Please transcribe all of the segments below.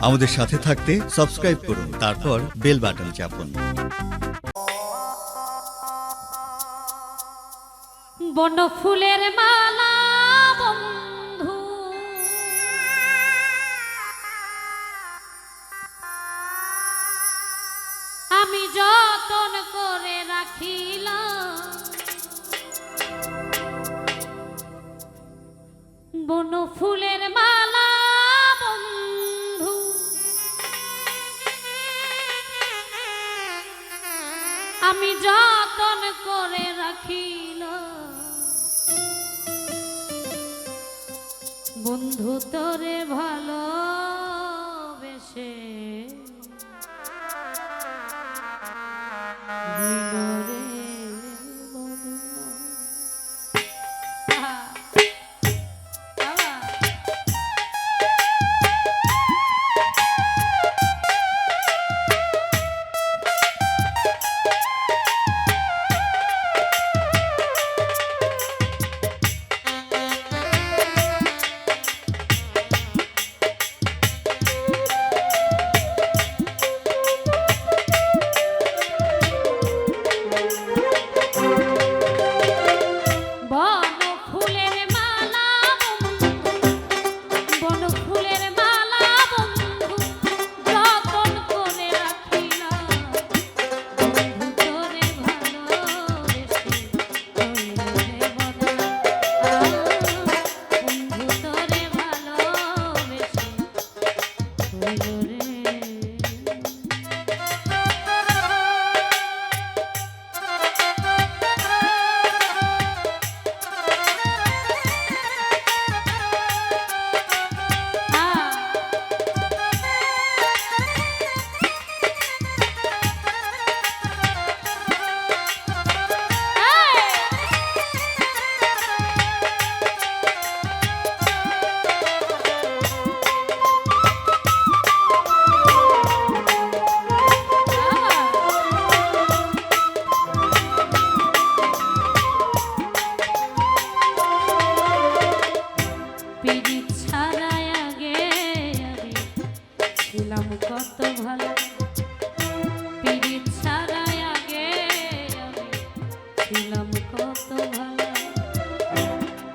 আমাদের সাথে থাকতে সাবস্ক্রাইব করুন, তারপর বেল বাটন চাপুন। বন ফুলের মালা, বন্ধু। আমি যতন করে রাখিলাম বন ফুলের রাখিল। বন্ধু তোরে ভালো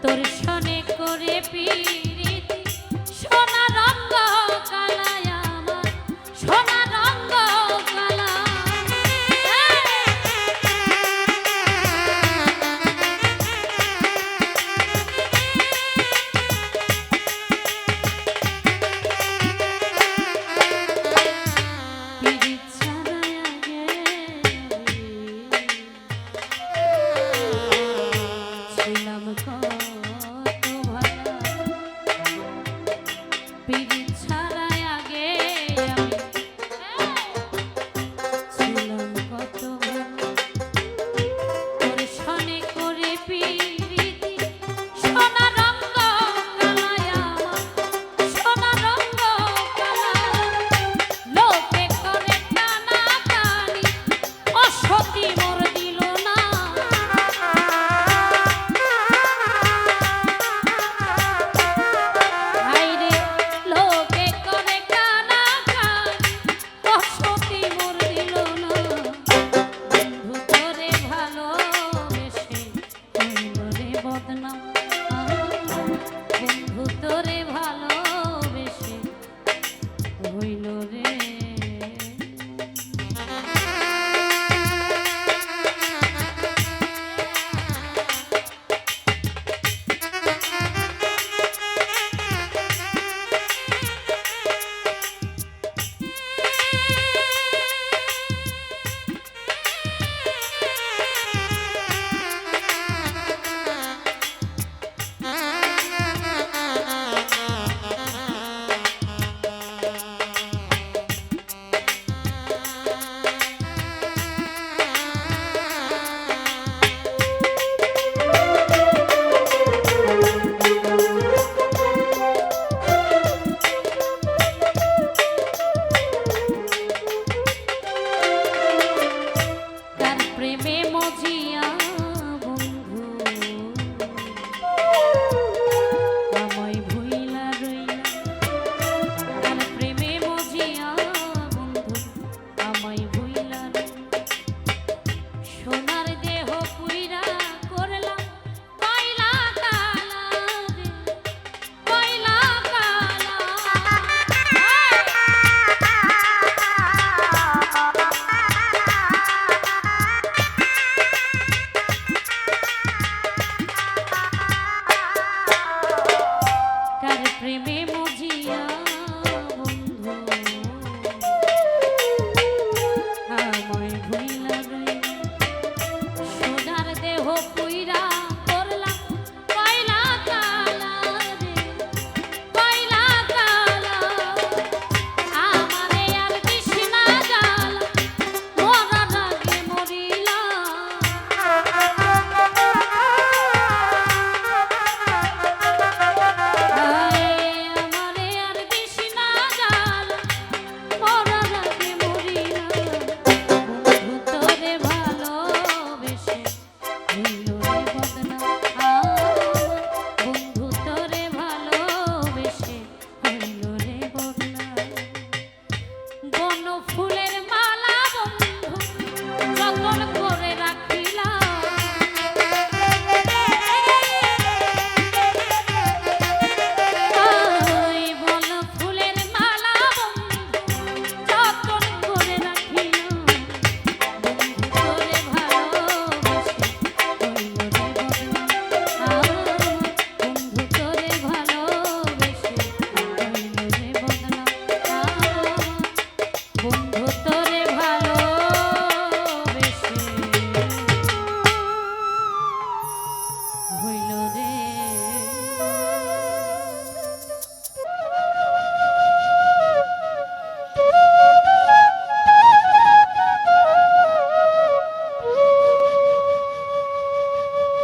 তোর সনে করে পি ধুই